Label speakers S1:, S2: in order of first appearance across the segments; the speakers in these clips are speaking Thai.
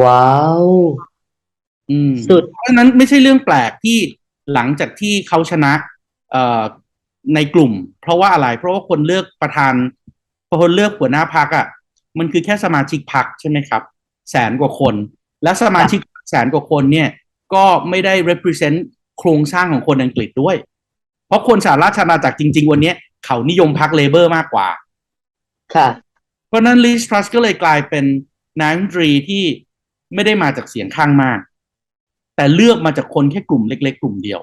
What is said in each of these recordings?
S1: ว้าว
S2: อืม
S1: สุด
S2: เพราะฉะนั้นไม่ใช่เรื่องแปลกที่หลังจากที่เขาชนะ เอ่อในกลุ่ม เพราะว่าอะไร เพราะว่าคนเลือกประธานคนเลือกหัวหน้าพักอะ มันคือแค่สมาชิกพักใช่ไหมครับ แสนกว่าคน และสมาชิกแสนกว่าคนเนี่ย ก็ไม่ได้ represent โครงสร้างของคนอังกฤษด้วย เพราะคนสหราชอาณาจักรจริง ๆ วันเนี้ยเขานิยมพักเลเบอร์มากกว่า
S1: ค่ะ
S2: เพราะฉะนั้นลิสทรัสก็เลยกลายเป็นนายกรัฐมนตรีที่ ไม่ได้มาจากเสียงข้างมาก แต่เลือกมาจากคนแค่กลุ่มเล็ก ๆ กลุ่มเดียว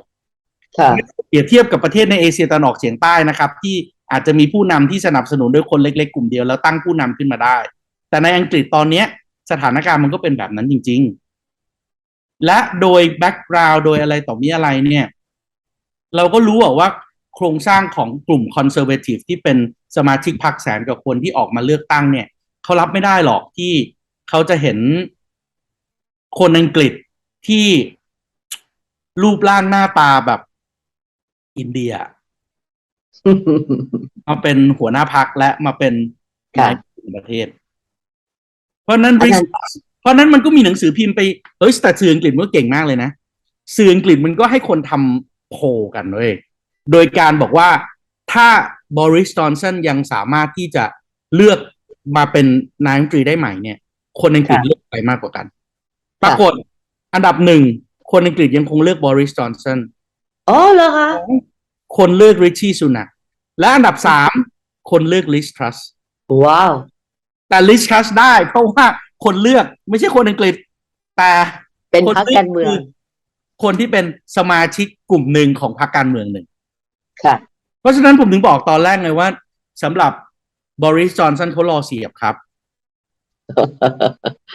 S1: ค่ะ
S2: เปรียบเทียบกับประเทศในเอเชียตะวันออกเฉียงใต้นะครับ ที่อาจจะมีผู้นำที่สนับสนุนโดยคนเล็ก ๆ กลุ่มเดียวแล้วตั้งผู้นำขึ้นมาได้ แต่ในอังกฤษตอนเนี้ย สถานการณ์มันก็เป็นแบบนั้นจริง ๆ และโดยแบ็กกราวด์โดยอะไรต่อมีอะไรเนี่ย เราก็รู้อะว่าโครงสร้างของกลุ่มคอนเซอร์เวทีฟที่เป็นสมาชิกพรรคแสนกับคนที่ออกมาเลือกตั้งเนี่ยเขารับไม่ได้หรอกที่เขาจะเห็น คนอังกฤษที่รูปร่างหน้าตาแบบ อินเดีย มาเป็นหัวหน้าพักและมาเป็น
S1: ค่ะ
S2: นายกของประเทศ เพราะฉะนั้น
S1: อาจารย์
S2: เพราะฉะนั้นมันก็มีหนังสือพิมพ์ไปเฮ้ยแต่สื่ออังกฤษมันก็เก่งมากเลยนะสื่ออังกฤษมันก็ให้คนทำโพลกันเว้ยโดยการบอกว่าถ้าบริสจอนสันยังสามารถที่จะเลือกมาเป็นนายกรัฐมนตรีได้ใหม่เนี่ย คนอังกฤษ
S1: ค่ะ
S2: เลือกไปมากกว่ากัน ปรากฏอันดับหนึ่ง คนอังกฤษยังคงเลือกบริสจอนสัน
S1: อ๋อเหรอคะ
S2: คนเลือกริชชี่สุนักและอันดับสามคนเลือกลิสทรัส
S1: ว้าว
S2: แต่ลิสทรัสได้ เพราะว่าคนเลือกไม่ใช่คนอังกฤษ แต่
S1: เป็น
S2: คน
S1: พรรค
S2: ลื
S1: การเมือง
S2: คืคนที่เป็นสมาชิกกลุ่มหนึ่งของพรรคการเมืองหนึ่ง
S1: ค่ะ
S2: เพราะฉะนั้นผมถึงบอกตอนแรกไงว่าสำหรับบริสจอนสันเขารอเสียบครับ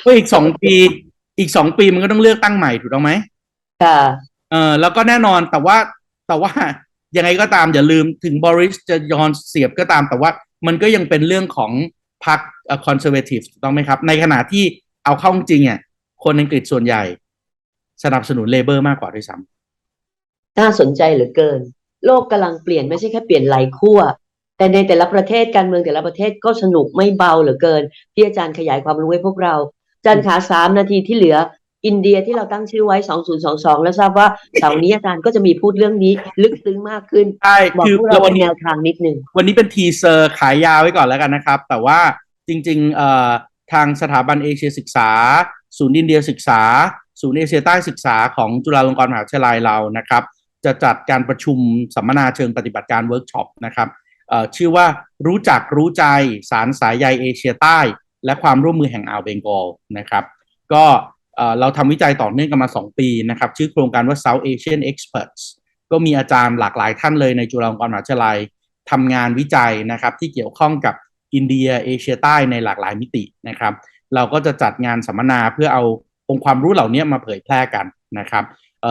S2: เพราะอีกสองปี อีกสองปีมันก็ต้องเลือกตั้งใหม่ถูกต้องไหม
S1: ค่ะ
S2: เออแล้วก็แน่นอนแต่ว่าแต่ว่ายังไงก็ตามอย่าลืมถึงบริสจะยอนเสียบก็ตาม แต่ว่ามันก็ยังเป็นเรื่องของพรรคคอนเซอร์เวทีฟถูกต้องไหมครับ ในขณะที่เอาเข้าจริงอะคนอังกฤษส่วนใหญ่ สนับสนุนเลเบอร์มากกว่าด้วยซ้
S1: น่าสนใจเหลือเกิน โลกกำลังเปลี่ยนไม่ใช่แค่เปลี่ยนหลายขั้วแต่ในแต่ละประเทศการเมืองแต่ละประเทศก็สนุกไม่เบาเหลือเกินที่อาจารย์ขยายความรู้ให้พวกเราอา จารย์ขาสามนาทีที่เหลือ อินเดียที่เราตั้งชื่อไว้ 2022 แล้วทราบว่าเสาร์นี้อาจารย์ก็จะมีพูดเรื่องนี้ลึกซึ้งมากขึ้นำ
S2: ใช่
S1: บอก
S2: คือ
S1: พวก
S2: เรา
S1: เรา
S2: วัน
S1: เป็น
S2: นี้
S1: แนวทางนิดนึง
S2: วันนี้เป็นทีเซอร์ขายยาวไว้ก่อนแล้วกันนะครับ แต่ว่าจริงๆเอ่อทางสถาบันเอเชียศึกษา ศูนย์อินเดียศึกษา ศูนย์เอเชียใต้ศึกษาของจุฬาลงกรณ์มหาวิทยาลัยเรานะครับ จะจัดการประชุมสัมมนาเชิงปฏิบัติการเวิร์กช็อปนะครับเอ่อชื่อว่ารู้จักรู้ใจสารสายใยเอเชียใต้ และความร่วมมือแห่งอ่าวเบงกอลนะครับ ก็เราทำวิจัยต่อเนื่องกันมา 2 ปีนะครับ ชื่อโครงการว่า South Asian Experts ก็มีอาจารย์หลากหลายท่านเลยในจุฬาลงกรณ์มหาวิทยาลัยทำงานวิจัยนะครับที่เกี่ยวข้องกับอินเดียเอเชียใต้ในหลากหลายมิตินะครับ เราก็จะจัดงานสัมมนาเพื่อเอาองค์ความรู้เหล่านี้มาเผยแพร่กันนะครับ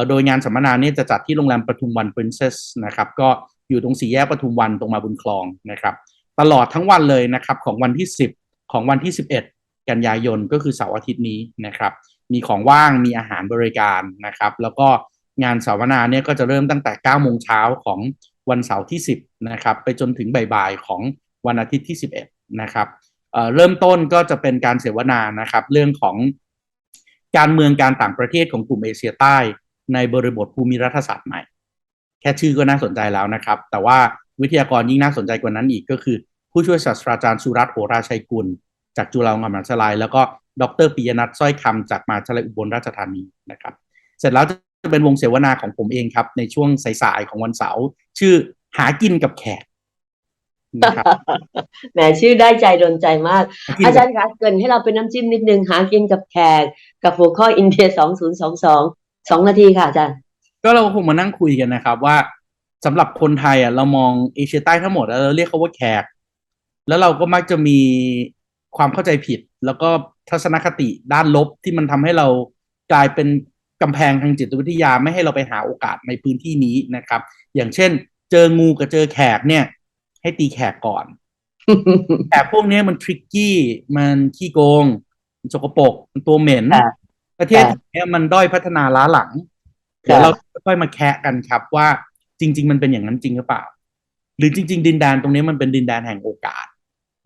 S2: โดยงานสัมมนาเนี้จะจัดที่โรงแรมปทุมวัน Princess นะครับก็อยู่ตรงสี่แยกปทุมวันตรงมาบุญคลองนะครับ ตลอดทั้งวันเลยนะครับของวันที่ 10 ของวันที่ 11 กันยายนก็คือเสาร์อาทิตย์นี้นะครับ มีของว่างมีอาหารบริการนะครับ แล้วก็งานสัมมนาเนี่ยก็จะเริ่มตั้งแต่9โมงเช้าของวันเสาร์ที่ 10นะครับไปจนถึงบ่ายๆของวันอาทิตย์ที่ 11นะครับเเริ่มต้นก็จะเป็นการเสวนานะครับ เรื่องของการเมืองการต่างประเทศของกลุ่มเอเชียใต้ ในบริบทภูมิรัฐศาสตร์ใหม่ แค่ชื่อก็น่าสนใจแล้วนะครับ แต่ว่าวิทยากรยิ่งน่าสนใจกว่านั้นอีกก็คือ ผู้ช่วยศาสตราจารย์สุรัตน์โหราชัยกุล จากจุฬาลงกรณ์มหาวิทยาลัยแล้วก็ดรปิยนัทสร้อยคำจากมหาวิทยาลัยอุบลราชธานีนะครับ เสร็จแล้วจะเป็นวงเสวนาของผมเองครับ ในช่วงสายๆของวันเสาร์ชื่อหากินกับแขกนะครับ
S1: แหมชื่อได้ใจโดนใจมาก
S2: หกิน
S1: อา
S2: กับ
S1: จารย์คะเกรินให้เราเป็นน้ำจิ้มนิดนึงหากินกับแขกกับหัวข้ออินเดีย2022 2นาทีค่ะอาจารย์
S2: ก็เราคงมานั่งคุยกันนะครับว่าสำหรับคนไทยอะเรามองเอเชียใต้ทั้งหมดแล้วเราเรียกเขาว่าแขก แล้วเราก็มักจะมีความเข้าใจผิด แล้วก็ทัศนคติด้านลบที่มันทำให้เรากลายเป็นกำแพงทางจิตวิทยาไม่ให้เราไปหาโอกาสในพื้นที่นี้นะครับ อย่างเช่น เจองูกับเจอแขกเนี่ย ให้ตีแขกก่อนแขกพวกเนี้ยมันทริกกี้มันขี้โกงมันสกปรกมันตัวเหม็น
S1: ค่ะ
S2: ประเทศ
S1: ค่ะ
S2: เนี้ยมันด้อยพัฒนาล้าหลังเดี๋ยวเราค่อยมาแคะกันครับว่าจริง ๆ มันเป็นอย่างนั้นจริงหรือเปล่า หรือจริง ๆ ดินแดนตรงนี้มันเป็นดินแดนแห่งโอกาส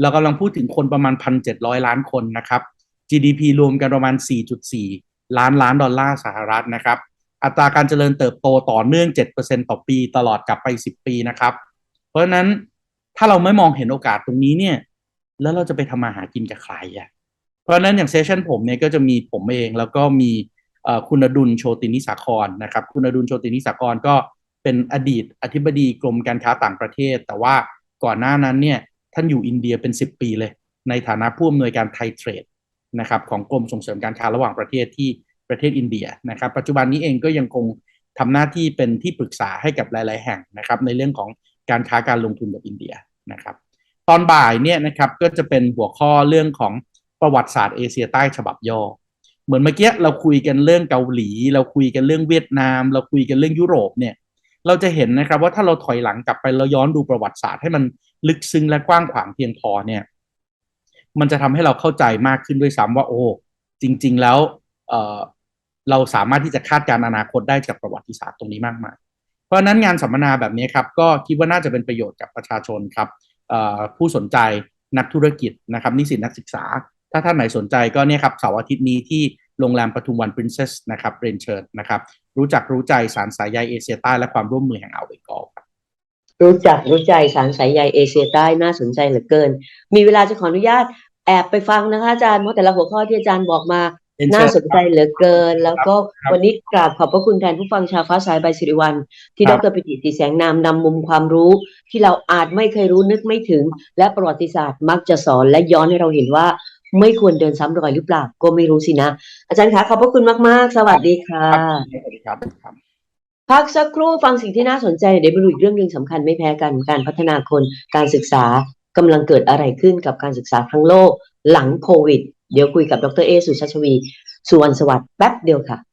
S2: เรากำลังพูดถึงคนประมาณพันเจ็ดร้อยล้านคนนะครับ GDP รวมกันประมาณ 4.4 ล้านล้านดอลลาร์สหรัฐนะครับ อัตราการเจริญเติบโตต่อเนื่อง 7%ต่อปีตลอดกลับไป 10 ปีนะครับ เพราะฉะนั้นถ้าเราไม่มองเห็นโอกาสตรงนี้เนี่ย แล้วเราจะไปทำมาหากินกับใครอะ เพราะฉะนั้นอย่างเซสชันผมเนี่ยก็จะมีผมเองแล้วก็มีคุณอดุลโชตินิสาครนะครับ คุณอดุลโชตินิสาครก็เป็นอดีตอธิบดีกรมการค้าต่างประเทศ แต่ว่าก่อนหน้านั้นเนี่ย ท่านอยู่อินเดียเป็น 10 ปีเลย ในฐานะผู้อำนวยการไทยเทรดนะครับของกรมส่งเสริมการค้าระหว่างประเทศที่ประเทศอินเดียนะครับ ปัจจุบันนี้เองก็ยังคงทำหน้าที่เป็นที่ปรึกษาให้กับหลาย ๆ แห่งนะครับในเรื่องของการค้าการลงทุนกับอินเดียนะครับ ตอนบ่ายเนี่ยนะครับก็จะเป็นหัวข้อเรื่องของประวัติศาสตร์เอเชียใต้ฉบับย่อ เหมือนเมื่อกี้เราคุยกันเรื่องเกาหลี เราคุยกันเรื่องเวียดนาม เราคุยกันเรื่องยุโรปเนี่ยเราจะเห็นนะครับว่าถ้าเราถอยหลังกลับไปแล้วย้อนดูประวัติศาสตร์ให้มัน ลึกซึ้งและกว้างขวางเพียงพอเนี่ย มันจะทำให้เราเข้าใจมากขึ้นด้วยซ้ำว่าโอ้จริง ๆ แล้วเเราสามารถที่จะคาดการณ์อนาคตได้จากประวัติศาสตร์ตรงนี้มากมาย เพราะนั้นงานสัมมนาแบบนี้ครับ ก็คิดว่าน่าจะเป็นประโยชน์กับประชาชนครับผู้สนใจนักธุรกิจนะครับ นิสิตนักศึกษา ถ้าท่านไหนสนใจก็เนี่ยครับเสาร์อาทิตย์นี้ที่โรงแรมปทุมวันปรินเซสนะครับเรนเชิญนะครับ รู้จักรู้ใจสารสายใยเอเชียใต้และความร่วมมือแห่งอ่าวเบงกอลครับ
S1: รู้จักรู้ใจสารสายใยเอเชียใต้น่าสนใจเหลือเกิน มีเวลาจะขออนุญาตแอบไปฟังนะคะอาจารย์เพราะแต่ละหัวข้อที่อาจารย์บอกมา
S2: เรียนเชิญ
S1: น่าสนใจเหลือเกิน แล้วก็
S2: ครับ
S1: วันนี้กราบขอบพระคุณแทนผู้ฟังชาวฟ้าสายใบสิริวัลที่
S2: ค
S1: ด
S2: รับ
S1: รปิติสีแสงนามนำมุมความรู้ ที่เราอาจไม่เคยรู้นึกไม่ถึง และประวัติศาสตร์มักจะสอนและย้อนให้เราเห็นว่า ไม่ควรเดินซ้ำรอยหรือเปล่าก็ไม่รู้สินะ อาจารย์คะขอบพระคุณมากๆ สวัสดีค่ะ
S2: สวัสดีครับครับ
S1: พักสักครู่ฟังสิ่งที่น่าสนใจเดี๋ยวไปดูอีกเรื่องหนึ่งสำคัญไม่แพ้กันการพัฒนาคนการศึกษากำลังเกิดอะไรขึ้นกับการศึกษาทั้งโลกหลังโควิด เดี๋ยวคุยกับดรเอสุชาชวี สุวรรณสวัสดิ์แป๊บเดียวค่ะ